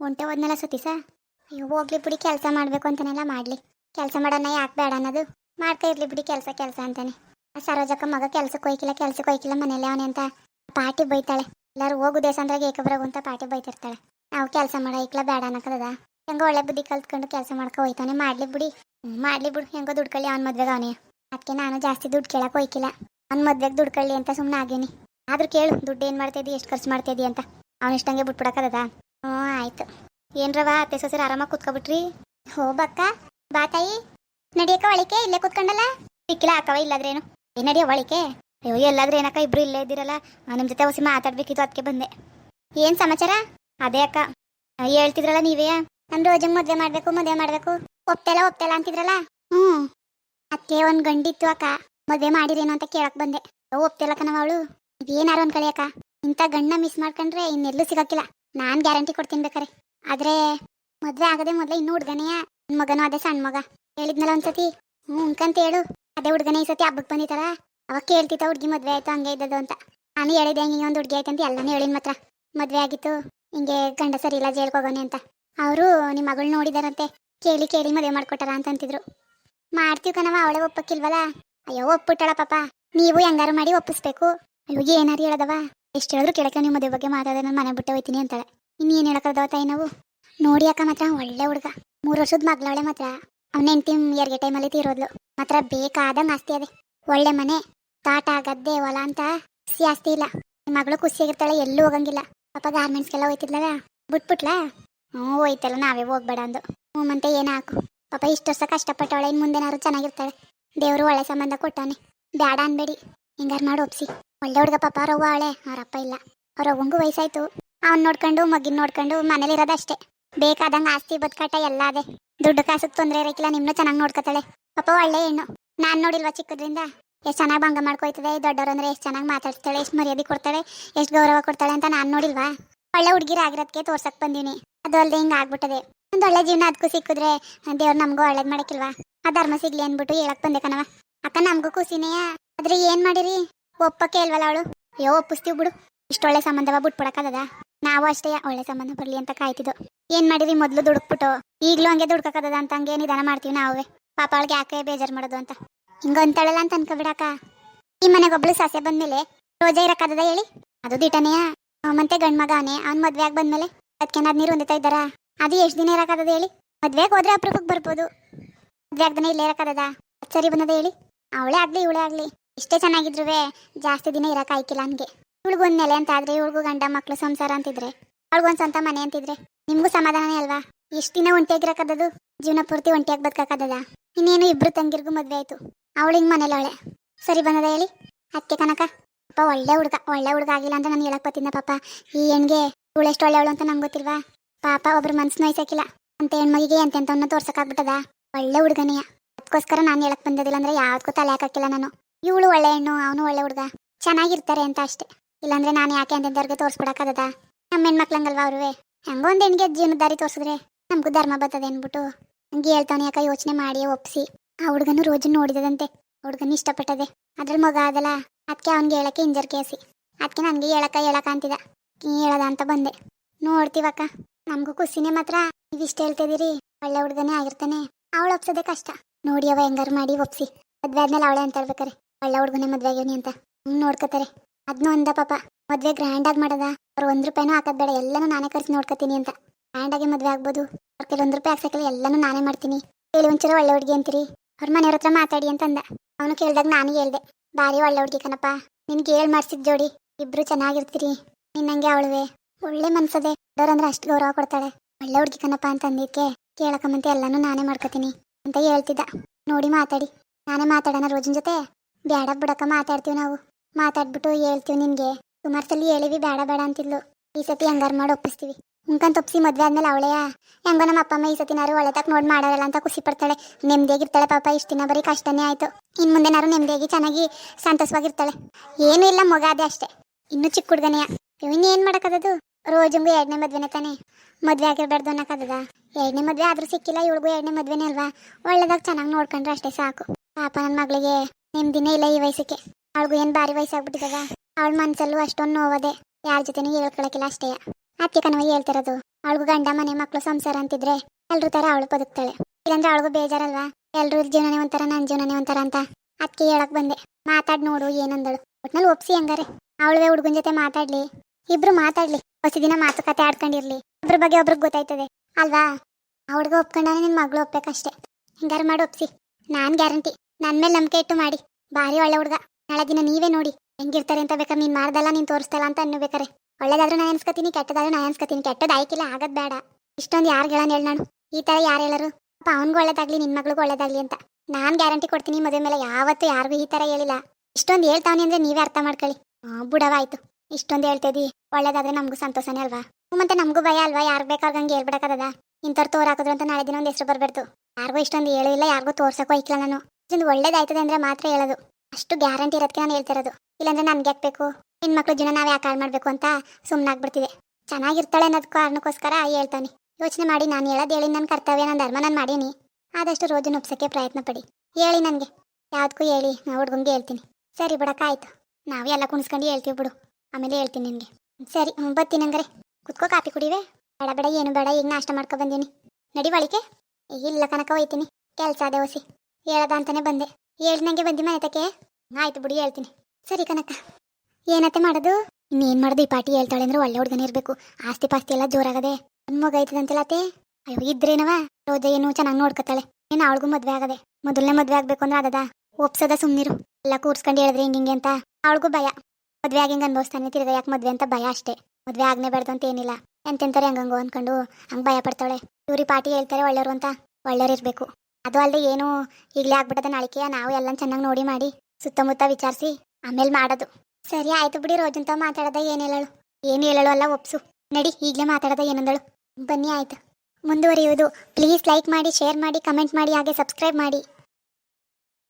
ಒಂಟೆ ಹೋದ್ನೆಲ್ಲ ಸತೀಸ ಅಯ್ಯೋ, ಹೋಗ್ಲಿ ಬಿಡಿ, ಕೆಲಸ ಮಾಡಬೇಕು ಅಂತಾನೆಲ್ಲ ಮಾಡಲಿ. ಕೆಲಸ ಮಾಡೋಣ, ಯಾಕೆ ಬೇಡ ಅನ್ನೋದು. ಮಾಡ್ತಾ ಇರ್ಲಿ ಬಿಡಿ, ಕೆಲಸ ಕೆಲಸ ಅಂತಾನೆ. ಆ ಸರೋಜಕ್ಕ ಮಗ ಕೆಲ್ಸಕ್ಕೆ ಹೋಯ್ಕಿಲ್ಲ ಕೆಲ್ಸಕ್ಕೆ ಹೋಯ್ಕಿಲ್ಲ, ಮನೇಲಿ ಅವನೇ ಅಂತ ಪಾರ್ಟಿ ಬೈತಾಳೆ. ಎಲ್ಲರೂ ಹೋಗು ದೇಶಂದ್ರಾಗ ಏಕಬ್ರಾಗ ಅಂತ ಪಾರ್ಟಿ ಬೈತಿರ್ತಾಳೆ. ನಾವು ಕೆಲಸ ಮಾಡೋ ಇಕ್ಲ ಬೇಡ ಅನ್ನಕದ ಹೆಂಗೋ ಒಳ್ಳೆ ಬುದ್ಧಿ ಕಲ್ತ್ಕೊಂಡು ಕೆಲಸ ಮಾಡ್ಕೊ ಹೋಯ್ತಾನೆ. ಮಾಡ್ಲಿ ಬಿಡಿ. ಮಾಡ್ಲಿ ಬಿಡು. ಹೆಂಗೋ ದುಡ್ಕೊಳ್ಳಿ ಕಳ್ಳಿ ಅವ್ನ ಮದ್ವೆಗೆ ಅವನೇ. ಅದಕ್ಕೆ ನಾನು ಜಾಸ್ತಿ ದುಡ್ಡು ಕೇಳಕ್ಕೆ ಹೋಯ್ಕಿಲ್ಲ. ಅವ್ನ ಮದ್ವೆಗೆ ದುಡ್ಕೊಳ್ಳಿ ಅಂತ ಸುಮ್ಮನೆ ಆಗೇನಿ. ಆದ್ರೂ ಕೇಳು, ದುಡ್ಡು ಏನು ಮಾಡ್ತಾಯಿದ್ದಿ ಎಷ್ಟು ಖರ್ಚು ಮಾಡ್ತಾಯಿದ್ದಿ ಅಂತ. ಅವ್ನ ಇಷ್ಟಂಗೆ ಬಿಟ್ಬಿಡಕದ ಹ್ಞೂ, ಆಯ್ತು. ಏನ್ರವ ಅತ್ತೆ ಸೊಸೆರು ಆರಾಮಾಗಿ ಕುತ್ಕೊಬಿಟ್ರಿ? ಹೋ, ಬಕ್ಕ. ಬಾ ತಾಯಿ. ನಡಿಯಕ್ಕ ಒಳಿಕೆ ಇಲ್ಲೇ ಕುತ್ಕೊಂಡಲ್ಲ? ಸಿಕ್ಕಿಲ್ಲ, ಅಕ್ಕವ ಏನು ಏ, ನಡಿಯ ಒಳಿಕೆ ಅಯ್ಯೋ, ಎಲ್ಲಾದ್ರೂ ಏನಕ್ಕ ಇಬ್ರು ಇಲ್ಲೇ ಇದ್ದೀರಲ್ಲ? ನಿಮ್ಮ ಜೊತೆ ಹೊಸಿ ಮಾತಾಡ್ಬೇಕಿತ್ತು ಅದಕ್ಕೆ ಬಂದೆ. ಏನ್ ಸಮಾಚಾರ? ಅದೇ ಅಕ್ಕ. ಹೇಳ್ತಿದ್ರಲ್ಲ ನೀವೇ? ನಾನು ರೋಜಂಗ್ ಮದ್ವೆ ಮಾಡ್ಬೇಕು ಮದ್ವೆ ಮಾಡ್ಬೇಕು. ಒಪ್ತೆಲ್ಲ ಒಪ್ತೆಲ್ಲ ಅಂತಿದ್ರಲ್ಲ? ಹ್ಮ್ ಅದಕ್ಕೆ ಒಂದ್ ಗಂಡಿತ್ತು ಅಕ್ಕ. ಮದ್ವೆ ಮಾಡಿರೇನು ಅಂತ ಕೇಳಕ್ ಬಂದೆ. ಓ ಕಣವ ಅವಳು. ಏನಾರು ಒಂದ್ ಕಡೆ ಅಕ್ಕ? ಇಂಥ ಗಂಡನ ಮಿಸ್ ಮಾಡ್ಕೊಂಡ್ರೆ ಇನ್ನೆಲ್ಲೂ ಸಿಗಕ್ಕಿಲ್ಲ. ನಾನ್ ಗ್ಯಾರಂಟಿ ಕೊಡ್ತೀನಿ ಬೇಕಾರೆ. ಆದ್ರೆ ಮದ್ವೆ ಆಗದೆ ಮೊದ್ಲೇ ಇನ್ನೂ ನಿನ್ ಮಗನೂ ಅದೇ ಸಣ್ಣ ಮಗ. ಹೇಳಿದ್ನಲ್ಲ ಒಂದ್ಸತಿ ಹ್ಞೂ ಉಂಕಂತ ಹೇಳು. ಅದೇ ಹುಡ್ಗನೇ ಈ ಸತಿ ಹಬ್ಬಕ್ಕೆ ಬಂದಿತ್ತಾರ ಅವಾಗ ಕೇಳ್ತಿತ್ತ ಹುಡ್ಗಿ ಮದ್ವೆ ಆಯ್ತು, ಹಂಗೆ ಇದ್ದದ್ದು ಅಂತ. ನಾನು ಹೇಳಿದೆ, ಹಿಂಗೆ ಒಂದು ಹುಡ್ಗಿ ಆಯ್ತು ಅಂತ ಎಲ್ಲಾನು ಹೇಳಿನ ಮಾತ್ರ. ಮದ್ವೆ ಆಗಿತ್ತು, ಹಿಂಗೆ ಗಂಡ ಸರಿ ಇಲ್ಲ, ಜೈಲ್ಗೆ ಅಂತ. ಅವರು ನಿಮ್ಮ ಮಗಳು ನೋಡಿದಾರಂತೆ, ಕೇಳಿ ಕೇಳಿ ಮದುವೆ ಮಾಡ್ಕೊಟ್ಟಾರ ಅಂತ ಅಂತಿದ್ರು. ಮಾಡ್ತೀವಿ ಕಣವ ಅವಳೆ ಒಪ್ಪಕ್ಕಿಲ್ವಲ್ಲ? ಅಯ್ಯೋ, ಒಪ್ಪಿಟ್ಟಳ ಪಾಪ. ನೀವು ಹೆಂಗಾರು ಮಾಡಿ ಒಪ್ಪಿಸ್ಬೇಕು. ಅಯ್ಯೋ, ಏನಾರು ಹೇಳದವ? ಎಷ್ಟು ಹೇಳಿದ್ರು ಕೇಳಕ್ಕೆ ನಿಮ್ಮ ಮದುವೆ ಬಗ್ಗೆ ಮಾತಾಡ ನಾನು ಮನೆ ಬಿಟ್ಟು ಹೋಯ್ತೀನಿ ಅಂತಾಳೆ. ಇನ್ನೇನು ಹೇಳಕ್ಕದವ ತಾಯಿ ನಾವು? ನೋಡಿ ಅಕ್ಕ ಮಾತ್ರ, ಒಳ್ಳೆ ಹುಡುಗ. ಮೂರು ವರ್ಷದ ಮಗಳವಳೆ ಮಾತ್ರ. ಅವನ ಹೆಂಡತಿ ಎರ್ಗೆ ಟೈಮಲ್ಲಿ ತೀರೋದ್ಲು. ಮಾತ್ರ ಬೇಕಾದಂಗೆ ಆಸ್ತಿ ಅದೇ. ಒಳ್ಳೆ ಮನೆ, ತಾಟ, ಗದ್ದೆ, ಹೊಲ ಅಂತ ಖುಷಿ ಆಸ್ತಿ ಇಲ್ಲ. ನಿಮ್ಮ ಮಗಳು ಖುಷಿಯಾಗಿರ್ತಾಳೆ, ಎಲ್ಲೂ ಹೋಗಂಗಿಲ್ಲ. ಪಾಪ ಗಾರ್ಮೆಂಟ್ಸ್ಗೆಲ್ಲ ಹೋಯ್ತಿದ್ಲಲ್ಲ, ಬಿಟ್ಬಿಟ್ಲಾ? ಹ್ಞೂ, ಹೋಯ್ತಲ್ಲ, ನಾವೇ ಹೋಗ್ಬೇಡ ಅಂದು ಹ್ಞೂ, ಮತ್ತೆ ಏನು ಹಾಕು? ಪಾಪ ಇಷ್ಟು ವರ್ಷ ಕಷ್ಟಪಟ್ಟವಳೆ ಇನ್ನು ಮುಂದೆನಾದ್ರು ಚೆನ್ನಾಗಿರ್ತಾಳೆ. ದೇವರು ಒಳ್ಳೆ ಸಂಬಂಧ ಕೊಟ್ಟಾನೆ. ಬೇಡ ಅನ್ಬೇಡಿ. ಹಿಂಗಾರು ಮಾಡಿ ಒಪ್ಸಿ. ಒಳ್ಳೆ ಹುಡುಗ ಪಾಪ ಅವ್ರವ್ವ ಅವಳೆ. ಅವರಪ್ಪ ಇಲ್ಲ. ಅವ್ರವ್ವಂಗೂ ವಯಸ್ಸಾಯ್ತು. ಅವ್ನ್ ನೋಡ್ಕೊಂಡು, ಮಗಿನ ನೋಡ್ಕೊಂಡು ಮನೇಲಿರೋದಷ್ಟೇ. ಬೇಕಾದಂಗೆ ಆಸ್ತಿ ಬದುಕಾಟ ಎಲ್ಲ ಅದೇ. ದುಡ್ಡು ಕಾಸಕ್ಕೆ ತೊಂದರೆ ಇರಕ್ಕಿಲ್ಲ ನಿಮ್ನು ಚೆನ್ನಾಗಿ ನೋಡ್ಕೊತಾಳೆ. ಪಾಪ ಒಳ್ಳೆ ಹೆಣ್ಣು. ನಾನು ನೋಡಿಲ್ವಾ ಚಿಕ್ಕದ್ರಿಂದ? ಎಷ್ಟು ಚೆನ್ನಾಗಿ ಭಂಗ ಮಾಡ್ಕೋಯ್ತದೆ ದೊಡ್ಡವ್ರು ಅಂದ್ರೆ ಎಷ್ಟು ಚೆನ್ನಾಗಿ ಮಾತಾಡ್ತಾಳೆ ಎಷ್ಟು ಮರ್ಯಾದೆ ಕೊಡ್ತಾಳೆ, ಎಷ್ಟು ಗೌರವ ಕೊಡ್ತಾಳೆ ಅಂತ ನಾನು ನೋಡಿಲ್ವಾ? ಒಳ್ಳೆ ಹುಡುಗಿರ ಆಗಿರೋದಕ್ಕೆ ತೋರ್ಸಕ್ ಬಂದೀನಿ. ಅದು ಅಲ್ಲದೆ ಹಿಂಗ ಆಗ್ಬಿಟ್ಟದೆ. ಒಂದು ಒಳ್ಳೆ ಜೀವನ ಅದಕ್ಕೂ ಸಿಕ್ಕಿದ್ರೆ ದೇವ್ರು ನಮಗೂ ಒಳ್ಳೇದ್ ಮಾಡಕ್ಕಿಲ್ವಾ? ಆ ಧರ್ಮ ಸಿಗ್ಲಿ ಅಂದ್ಬಿಟ್ಟು ಹೇಳಕ್ ಬಂದೆ ಕಣವ ಅಕ್ಕ, ನಮಗೂ ಖುಷಿನೇ. ಆದ್ರೆ ಏನ್ ಮಾಡಿರಿ? ಒಪ್ಪಕ್ಕೆ ಇಲ್ವಲ್ಲ ಅವಳು? ಯೋ ಒಪ್ಪಿಸ್ತೀವಿ ಬಿಡು. ಇಷ್ಟೊಳ್ಳೆ ಸಂಬಂಧವ ಬಿಟ್ಬಿಡಕ್ಕದ ನಾವು ಅಷ್ಟೇ ಒಳ್ಳೆ ಸಂಬಂಧ ಬರಲಿ ಅಂತ ಕಾಯ್ತಿದ್ದು. ಏನ್ ಮಾಡಿದ್ವಿ ಮೊದ್ಲು ದುಡುಕ್ಬಿಟ್ಟು? ಈಗಲೂ ಹಂಗೆ ದುಡ್ಕಕ್ಕದ ಅಂತ ಹಂಗೆ ನಿಧಾನ ಮಾಡ್ತೀವಿ ನಾವೇ. ಪಾಪ ಅವಳಿಗೆ ಯಾಕೆ ಬೇಜಾರ್ ಮಾಡೋದು ಅಂತ. ಹಿಂಗ ಅಂತಾಳಲ್ಲ ಅಂತ ಅನ್ಕೋಬಿಡಾಕ ಈ ಮನೆಗೆ ಒಬ್ಳು ಸಸ್ಯ ಬಂದ್ಮೇಲೆ ರೋಜಾ ಇರಕ್ಕದ ಹೇಳಿ? ಅದು ದಿಟನೆಯ? ಮತ್ತೆ ಗಂಡ್ ಮಗಾನೆ, ಅವ್ನ ಅವ್ನ್ ಮದ್ವೆ ಆಗಿ ಬಂದ್ಮೇಲೆ ಅದಕ್ಕೆ ನಾದ್ ನೀರು ಹೊಂದಿತಾ ಇದ್ದಾರ? ಅದು ಎಷ್ಟ್ ದಿನ ಇರಕ್ಕದ ಹೇಳಿ? ಮದ್ವೆಗೆ ಹೋದ್ರೆ ಅಪರೂಪಕ್ಕೆ ಬರ್ಬೋದು. ಮದ್ವೆ ಆಗ್ದನೆ ಇಲ್ಲೇ ಇರಕ್ಕದ ಸರಿ ಬಂದದ ಹೇಳಿ? ಅವಳೇ ಆಗ್ಲಿ, ಇವಳೇ ಆಗ್ಲಿ. ಇಷ್ಟೇ ಚೆನ್ನಾಗಿದ್ರುವೆ, ಜಾಸ್ತಿ ದಿನ ಇರಕ್ ಆಯ್ಕಿಲ್ಲ ನನಗೆ ಇವಳಿಗೊಂದು ನೆಲೆ ಅಂತ ಆದ್ರೆ ಇವಳಿಗೂ ಗಂಡ ಮಕ್ಕಳು ಸಂಸಾರ ಅಂತಿದ್ರೆ. ಅವಳಿಗೊಂದು ಸ್ವಂತ ಮನೆ ಅಂತಿದ್ರೆ. ನಿಮಗೂ ಸಮಾಧಾನನೇ ಅಲ್ವಾ? ಎಷ್ಟ್ ದಿನ ಒಂಟಿಯಾಗಿರಕ್ಕದದು ಜೀವನ ಪೂರ್ತಿ ಒಂಟಿಯಾಗಿ ಬದುಕಕ್ಕದ ಇನ್ನೇನು ಇಬ್ರು ತಂಗಿರ್ಗೂ ಮದುವೆ ಆಯ್ತು. ಅವಳು ಹಿಂಗ್ ಮನೇಲಿ ಅವಳೆ. ಸರಿ ಬಂದದ ಹೇಳಿ? ಅತ್ತೆ ಕನಕ? ಪಾಪ ಒಳ್ಳೆ ಹುಡುಗ ಒಳ್ಳೆ ಹುಡುಗ ಆಗಿಲ್ಲ ಅಂತ ನಾನು ಹೇಳಕ್ ಬತ್ತಿದ್ದ ಪಾಪ. ಈ ಹೆಣ್ಗೆ ಇವಳೆಷ್ಟು ಒಳ್ಳೆವಳು ಅಂತ ನಂಗೆ ಗೊತ್ತಿಲ್ವಾ? ಪಾಪ ಒಬ್ರು ಮನ್ಸು ನೋಯ್ಸಕ್ಕಿಲ್ಲ ಅಂತ ಹೆಣ್ಮಗಿಗೆ ಎಂತೆಂತವನ್ನ ತೋರ್ಸಕ್ಕಾಗ್ಬಿಟ್ಟದ ಒಳ್ಳೆ ಹುಡುಗನೆಯ. ಅದಕ್ಕೋಸ್ಕರ ನಾನು ಹೇಳಕ್ ಬಂದದಿಲ್ಲ ಅಂದ್ರೆ ಯಾವ್ದಕ್ಕೂ ತಲೆ ಹಾಕಕ್ಕಿಲ್ಲ ನಾನು. ಇವಳು ಒಳ್ಳೆ ಹೆಣ್ಣು, ಅವನು ಒಳ್ಳೆ ಹುಡುಗ. ಚೆನ್ನಾಗಿರ್ತಾರೆ ಅಂತ ಅಷ್ಟೇ. ಇಲ್ಲಾಂದ್ರೆ ನಾನು ಯಾಕೆ ಅಂತಂದವ್ರಿಗೆ ತೋರ್ಸ್ಬಿಡಕದ ನಮ್ಮ ಹೆಣ್ಮಕ್ಳಂಗಲ್ವಾ ಅವ್ರುವೆ? ಹೆಂಗೋ ಒಂದ್ ಜೀವನ ದಾರಿ ತೋರ್ಸಿದ್ರೆ ನಮಗೂ ಧರ್ಮ ಬರ್ತದೆ ಅಂದ್ಬಿಟ್ಟು ಹಂಗೆ ಹೇಳ್ತಾನೆ ಯಾಕ ಯೋಚನೆ ಮಾಡಿ ಒಪ್ಸಿ. ಆ ಹುಡುಗನು ರೋಜು ನೋಡಿದದಂತೆ. ಹುಡುಗನ ಇಷ್ಟಪಟ್ಟದೆ. ಅದ್ರ ಮಗ ಆದಲ್ಲ ಅದಕ್ಕೆ ಅವ್ನಿಗೆ ಹೇಳಕ್ಕೆ ಇಂಜರ್ ಕೇಸಿ. ಅದಕ್ಕೆ ನನಗೆ ಹೇಳಕ್ಕ ಹೇಳಕ್ಕ ಅಂತಿದ. ಹೇಳದ ಅಂತ ಬಂದೆ. ನೋಡ್ತೀವಕ್ಕ. ನಮಗೂ ಖುಷಿನೇ ಮಾತ್ರ. ನೀವಿಷ್ಟು ಹೇಳ್ತಿದ್ದೀರಿ ಒಳ್ಳೆ ಹುಡುಗನೇ ಆಗಿರ್ತಾನೆ. ಅವಳು ಒಪ್ಸೋದೇ ಕಷ್ಟ. ನೋಡಿ ಅವ ಹೆಂಗಾರು ಮಾಡಿ ಒಪ್ಸಿ. ಮದ್ವೆ ಆದ್ಮೇಲೆ ಅವಳೆ ಅಂತ ಹೇಳ್ಬೇಕಾರೆ. ಒಳ್ಳೆ ಹುಡುಗನೇ ಮದ್ವೆ ಆಗ್ಯವನಿ ಅಂತ. ಹಂಗ್ ನೋಡ್ಕೋತಾರೆ. ಅದ್ನು ಅಂದ ಪಾಪ. ಮದ್ವೆ ಗ್ರ್ಯಾಂಡ್ ಆಗಿ ಮಾಡದ. ಅವ್ರ ಒಂದ್ ರೂಪಾಯಿನೂ ಹಾಕೋದ್ ಬೇಡ. ಎಲ್ಲಾನು ನಾನೇ ಖರ್ಚು ನೋಡ್ಕೋತೀನಿ ಅಂತ. ಗ್ರ್ಯಾಂಡ್ ಆಗಿ ಮದ್ವೆ ಆಗ್ಬೋದು. ಅವ್ರ ಕೈಲಿ ರೂಪಾಯಿ ಹಾಕ್ಸಕ್ಕೆ ಎಲ್ಲಾನು ನಾನೇ ಮಾಡ್ತೀನಿ. ಕೇಳಿ ಒಂಚೂರು ಒಳ್ಳೆ ಹುಡುಗಿ ಅಂತೀರಿ? ಅವ್ರ ಮನೆಯವ್ರ ಹತ್ರ ಮಾತಾಡಿ ಅಂತ ಅಂದ. ಅವನು ಕೇಳ್ದಾಗ ನಾನು ಹೇಳ್ದೆ. ಬಾರಿ ಒಳ್ಳೆ ಹುಡುಗಿ ಕಣಪ್ಪ. ನಿನ್ಗೆ ಹೇಳ್ ಮಾಡ್ಸಿದ್ ಜೋಡಿ. ಇಬ್ರು ಚೆನ್ನಾಗಿರ್ತೀರಿ. ನಿನ್ನಂಗೆ ಅವಳುವೆ. ಒಳ್ಳೆ ಮನ್ಸದೆ. ಅಂದ್ರೆ ಅಷ್ಟು ಗೌರವ ಕೊಡ್ತಾಳೆ. ಒಳ್ಳೆ ಹುಡುಗಿ ಕಣಪ್ಪ ಅಂತ ಅಂದಿದ್ದಕ್ಕೆ ಕೇಳಕಮ್ಮಂತೆ ಎಲ್ಲಾನು ನಾನೇ ಮಾಡ್ಕೋತೀನಿ ಅಂತ ಹೇಳ್ತಿದ್ದ. ನೋಡಿ ಮಾತಾಡಿ. ನಾನೇ ಮಾತಾಡೋಣ ರೋಜಿನ ಜೊತೆ? ಬೇಡ ಬಿಡಕ್ಕ ಮಾತಾಡ್ತೀವಿ ನಾವು. ಮಾತಾಡ್ಬಿಟ್ಟು ಹೇಳ್ತೀವಿ ನಿನ್ಗೆ. ಸುಮಾರು ಸಲ ಹೇಳಿವಿ ಬೇಡ ಬೇಡ ಅಂತಿದ್ಲು. ಈ ಸತಿ ಹೆಂಗಾರು ಮಾಡಿ ಒಪ್ಪಿಸ್ತೀವಿ. ಉಂಕಂತ ತಪ್ಸಿ ಮದ್ವೆ ಆದ್ಮೇಲೆ ಅವಳೆಯ? ಹೆಂಗೋ ನಮ್ಮ ಅಪ್ಪ ಅಮ್ಮ ಈ ಸತಿನಾರು ಒಳ್ಳೆ ತಕ್ಕ ನೋಡಿ ಮಾಡೋರಲ್ಲ ಅಂತ ಖುಷಿ ಪಡ್ತಾಳೆ. ನೆಮ್ಮದಿಯಾಗಿರ್ತಾಳೆ ಪಾಪ, ಇಷ್ಟು ದಿನ ಬರೀ ಕಷ್ಟನೇ ಆಯ್ತು. ಇನ್ ಮುಂದೆನಾರು ನೆಮ್ಮದಿಯಾಗಿ ಚೆನ್ನಾಗಿ ಸಂತೋಷವಾಗಿರ್ತಾಳೆ. ಏನೂ ಇಲ್ಲ ಮಗ ಅದೇ ಅಷ್ಟೇ. ಇನ್ನು ಚಿಕ್ಕ ಹುಡ್ಗನೆಯ ಏನು ಮಾಡೋಕ್ಕದದು ರೋಜುಂಗು ಎರಡನೇ ಮದ್ವೆನೇ ತಾನೆ. ಮದ್ವೆ ಆಗಿರ್ಬಾರ್ದು ಅನ್ನೋಕ್ಕದ ಎರಡನೇ ಮದ್ವೆ ಆದ್ರೂ ಸಿಕ್ಕಿಲ್ಲ, ಇವಳಿಗೂ ಎರಡನೇ ಮದ್ವೆನೇ ಅಲ್ವಾ? ಒಳ್ಳೆದಾಗ ಚೆನ್ನಾಗಿ ನೋಡ್ಕೊಂಡ್ರೆ ಅಷ್ಟೇ ಸಾಕು. ಪಾಪ ನನ್ನ ಮಗಳಿಗೆ. ನೆಮ್ಮದಿನೇ ಇಲ್ಲ ಈ ವಯಸ್ಸಕ್ಕೆ. ಅವಳಿಗೂ ಏನ್ ಭಾರಿ ವಯಸ್ಸಾಗ್ಬಿಟ್ಟಿದಾಗ ಅವಳ ಮನಸ್ಸಲ್ಲೂ ಅಷ್ಟೊಂದು ನೋವದೆ. ಯಾರ ಜೊತೆನೂ ಹೇಳ್ಕೊಳಕಿಲ್ಲ ಅಷ್ಟೇ. ಅದಕ್ಕೆ ಕಣವ ಹೇಳ್ತಿರೋದು. ಅವಳಿಗೂ ಗಂಡ, ಮನೆ ಮಕ್ಕಳು ಸಂಸಾರ ಅಂತಿದ್ರೆ ಎಲ್ರು ತರ ಅವಳು ಬದುಕ್ತಾಳೆ. ಇಲ್ಲಾಂದ್ರೆ ಅವಳಿಗೂ ಬೇಜಾರಲ್ವಾ? ಎಲ್ರು ಜೀವನನೇ ಒಂಥರ ನನ್ನ ಜೀವನನೇ ಒಂಥರ ಅಂತ ಅದಕ್ಕೆ ಹೇಳಕ್ ಬಂದೆ. ಮಾತಾಡ್ ನೋಡು ಏನಂದಳು. ಒಟ್ನಲ್ಲಿ ಒಪ್ಸಿ ಹಂಗಾರೆ. ಅವಳವೇ ಹುಡುಗನ ಜೊತೆ ಮಾತಾಡ್ಲಿ. ಇಬ್ರು ಮಾತಾಡ್ಲಿ. ಹೊಸ ದಿನ ಮಾತುಕತೆ ಆಡ್ಕೊಂಡಿರ್ಲಿ. ಇಬ್ರ ಬಗ್ಗೆ ಒಬ್ರಿಗೆ ಗೊತ್ತಾಯ್ತದೆ. ಅಲ್ವಾ? ಅವಳಿಗೆ ಒಪ್ಕೊಂಡಾನೆ ನಿನ್ ಮಗಳು ಒಪ್ಬೇಕಷ್ಟೇ. ಹಿಂಗಾರು ಮಾಡಿ ಒಪ್ಸಿ. ನಾನ್ ಗ್ಯಾರಂಟಿ. ನನ್ ಮೇಲೆ ನಂಬಿಕೆ ಇಟ್ಟು ಮಾಡಿ. ಭಾರಿ ಒಳ್ಳೆ ಹುಡುಗ. ನಾಳೆ ದಿನ ನೀವೇ ನೋಡಿ ಹೆಂಗಿರ್ತಾರೆ ಅಂತ ಬೇಕಾದ್ರೆ ನೀನ್ ಮಾಡ್ದಲ್ಲ ನೀನ್ ತೋರಿಸ್ತಲ್ಲ ಅಂತ ಅನ್ನಬೇಕಾರೆ. ಒಳ್ಳೇದಾದ್ರೂ ನಾ ಅನ್ಸ್ಕೊತೀನಿ ಕೆಟ್ಟದಾದ್ರೂ ನಾ ಅನ್ಸ್ಕತೀನಿ ಕೆಟ್ಟದ್ದು ಆಯ್ಕಿಲ್ಲ, ಆಗದ್ ಬೇಡ. ಇಷ್ಟೊಂದು ಯಾರು ಹೇಳನ್ ಹೇಳ ನಾನು ಈ ತರ ಯಾರು ಹೇಳರು? ಅಪ್ಪ ಅವ್ನಿಗೂ ಒಳ್ಳೇದಾಗ್ಲಿ, ನಿನ್ ಮಗಳಿಗೂ ಒಳ್ಳೇದಾಗ್ಲಿ ಅಂತ. ನಾನು ಗ್ಯಾರಂಟಿ ಕೊಡ್ತೀನಿ, ಮದುವೆ ಮೇಲೆ ಯಾವತ್ತೂ ಯಾರಿಗೂ ಈ ತರ ಹೇಳಿಲ್ಲ. ಇಷ್ಟೊಂದು ಹೇಳ್ತಾವನಿ ಅಂದ್ರೆ ನೀವೇ ಅರ್ಥ ಮಾಡ್ಕೊಳ್ಳಿ. ಬುಡವಾಯ್ತು ಇಷ್ಟೊಂದು ಹೇಳ್ತಿದ್ದಿ ಒಳ್ಳೇದಾದ್ರೆ ನಮಗೂ ಸಂತೋಷನೇ ಅಲ್ವಾ? ಮತ್ತೆ ನಮಗೂ ಭಯ ಅಲ್ವಾ? ಯಾರು ಬೇಕಾದ್ರೆ ಹಂಗೆ ಹೇಳ್ಬಿಡಕ್ಕದ ಇಂಥವ್ರು ತೋರ್ ಹಾಕಿದ್ರು ಅಂತ ನಾಳೆ ದಿನ ಒಂದು ಹೆಸರು ಬರ್ಬಾರ್ದು ಯಾರಿಗೂ ಇಷ್ಟೊಂದು ಹೇಳಿಲ್ಲ ಯಾರಿಗೂ ತೋರ್ಸಕ್ಕೂ ಐಕ್ಲ ನಾನು. ಇದೊಂದು ಒಳ್ಳೇದಾಯ್ತದೆ ಅಂದ್ರೆ ಮಾತ್ರ ಹೇಳೋದು. ಅಷ್ಟು ಗ್ಯಾರಂಟಿ ಇರೋದಕ್ಕೆ ನಾನು ಹೇಳ್ತಿರೋದು ಇಲ್ಲಾಂದ್ರೆ ನನ್ಗೆ ಯಾಕಬೇಕು ಹೆಣ್ಮಕ್ಳು ಜೀವನ ನಾವು ಯಾಕೆ ಹಾಳು ಮಾಡಬೇಕು ಅಂತ ಸುಮ್ಮನಾಗ್ಬಿಡ್ತಿದೆ ಚೆನ್ನಾಗಿರ್ತಾಳೆ ಅನ್ನೋದು ಕಾರಣಕ್ಕೋಸ್ಕರ ಹೇಳ್ತಾನೆ. ಯೋಚನೆ ಮಾಡಿ ನಾನು ಹೇಳೋದು ಹೇಳಿ ನನ್ನ ಕರ್ತವ್ಯ ನನ್ನ ಧರ್ಮ ನಾನು ಮಾಡೀನಿ. ಆದಷ್ಟು ರೋಜು ನುಪ್ಸಕ್ಕೆ ಪ್ರಯತ್ನ ಪಡಿ. ಹೇಳಿ ನನಗೆ. ಯಾವ್ದಕ್ಕೂ ಹೇಳಿ. ನಾವು ಹುಡುಗಂಗೆ ಹೇಳ್ತೀನಿ. ಸರಿ ಬಿಡಕ್ಕ, ಆಯ್ತು. ನಾವು ಎಲ್ಲ ಕುಣಿಸ್ಕೊಂಡು ಹೇಳ್ತೀವಿ ಬಿಡು. ಆಮೇಲೆ ಹೇಳ್ತೀನಿ ನಿನಗೆ. ಸರಿ ಬರ್ತೀನಿ ಹಂಗಾರೆ. ಕುತ್ಕೋ ಕಾಫಿ ಕುಡಿವೆ. ಬೇಡ ಬೇಡ, ಏನು ಬೇಡ. ಈಗ ನಾಷ್ಟ ಮಾಡ್ಕೊ ಬಂದೀನಿ. ನಡಿ ಒಳಿಕೆ ಇಲ್ಲ ಕನಕ ಹೋಯ್ತೀನಿ. ಕೆಲಸ ಅದೇ ಹೇಳದ ಅಂತಾನೆ ಬಂದೆ. ಹೇಳಿ ನಂಗೆ ಬಂದಿ ಮನೆತಕ್ಕೆ ಆಯ್ತು ಬಿಡಿ, ಹೇಳ್ತೀನಿ. ಸರಿ ಕನಕ ಏನತ್ತೆ ಮಾಡೋದು? ಇನ್ನೇನ್ ಮಾಡೋದು ಈ ಪಾಟಿ ಹೇಳ್ತಾಳೆ ಅಂದ್ರೆ ಒಳ್ಳೆ ಹುಡುಗನೇ ಇರಬೇಕು. ಆಸ್ತಿ ಪಾಸ್ತಿ ಎಲ್ಲ ಜೋರಾಗದೆ. ಒಂದ್ ಮಗ ಐತದಂತಲತ್ತೆ ಅಯ್ಯೋ, ಇದ್ರೇನವ? ರೋಜ ಏನು ಚೆನ್ನಾಗಿ ನೋಡ್ಕೊತಾಳೆ. ಏನು ಅವಳಿಗೂ ಮದ್ವೆ ಆಗದೆ. ಮೊದಲನೇ ಮದ್ವೆ ಆಗ್ಬೇಕು ಅಂದ್ರೆ ಅದದ? ಒಪ್ಸದ ಸುಮ್ನಿರು. ಎಲ್ಲ ಕೂರ್ಸ್ಕೊಂಡು ಹೇಳಿದ್ರೆ ಹಿಂಗೆ ಹಿಂಗೆ ಅಂತ? ಅವಳಿಗೂ ಭಯ. ಮದ್ವೆ ಆಗಿ ಹಿಂಗೆ ಅನ್ಭವಿಸ್ತಾನೆ ತಿರ್ಗ ಯಾಕೆ ಮದ್ವೆ ಅಂತ ಭಯ ಅಷ್ಟೇ. ಮದ್ವೆ ಆಗ್ನೇ ಬೇಡ್ದು ಅಂತ ಏನಿಲ್ಲ. ಎಂತೆಂತಾರೆ ಹಂಗಂಗೋ ಅನ್ಕೊಂಡು ಹಂಗೆ ಭಯ ಪಡ್ತಾಳೆ. ಇವ್ರಿ ಪಾಟಿ ಹೇಳ್ತಾರೆ ಒಳ್ಳೆಯವರು ಅಂತ. ಒಳ್ಳೆಯವ್ರು ಇರಬೇಕು. ಅದು ಅಲ್ಲದೆ ಏನು ಈಗಲೇ ಆಗ್ಬಿಟ್ಟದ ನಾಳಿಕೆಯ ನಾವು ಎಲ್ಲ ಚೆನ್ನಾಗಿ ನೋಡಿ ಮಾಡಿ ಸುತ್ತಮುತ್ತ ವಿಚಾರಿಸಿ ಆಮೇಲೆ ಮಾಡೋದು. ಸರಿ, ಆಯ್ತು ಬಿಡಿ ರೋಜಂತ ಮಾತಾಡದ ಏನು ಹೇಳಳು? ಏನು ಹೇಳಳು ಅಲ್ಲ ಒಪ್ಸು. ನಡಿ, ಈಗಲೇ ಮಾತಾಡದ ಏನಂದಳು? ಬನ್ನಿ, ಆಯ್ತು. ಮುಂದುವರಿಯುವುದು. ಪ್ಲೀಸ್ ಲೈಕ್ ಮಾಡಿ, ಶೇರ್ ಮಾಡಿ, ಕಮೆಂಟ್ ಮಾಡಿ, ಹಾಗೆ ಸಬ್ಸ್ಕ್ರೈಬ್ ಮಾಡಿ.